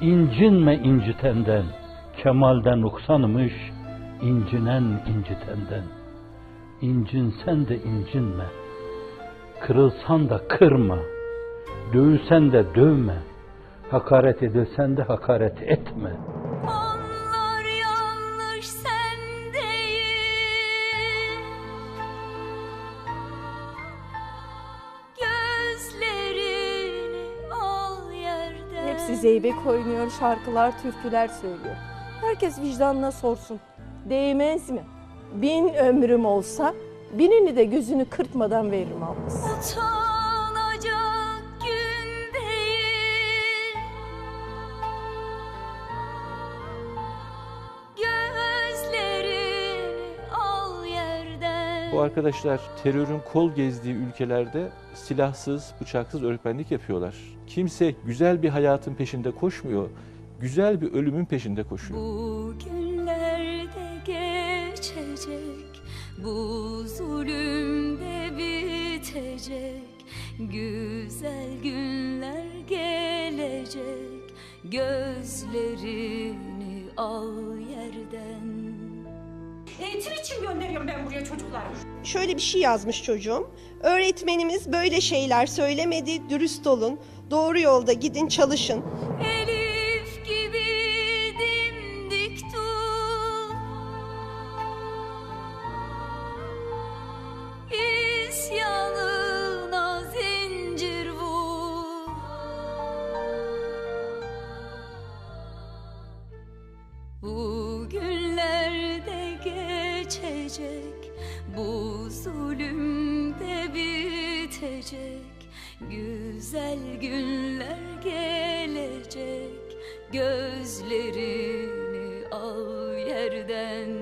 İncinme incitenden, kemalden nuksanmış, incinen incitenden. İncinsen de incinme, kırılsan da kırma, dövülsen de dövme, hakaret edilsen de hakaret etme. Hepsi zeybek oynuyor, şarkılar, türküler söylüyor. Herkes vicdanına sorsun. Değmez mi? Bin ömrüm olsa birini de gözünü kırpmadan veririm ablası. Bu arkadaşlar terörün kol gezdiği ülkelerde silahsız, bıçaksız öğretmenlik yapıyorlar. Kimse güzel bir hayatın peşinde koşmuyor, güzel bir ölümün peşinde koşuyor. Bu günler de geçecek, bu zulüm de bitecek. Güzel günler gelecek, gözlerini al yerden. Eğitim için gönderiyorum ben buraya çocukları. Şöyle bir şey yazmış çocuğum. Öğretmenimiz böyle şeyler söylemedi, dürüst olun, doğru yolda gidin çalışın. Elif gibi dimdik dur İsyanına zincir vur Bu gelecek Güzel günler gelecek. Gözlerini al yerden.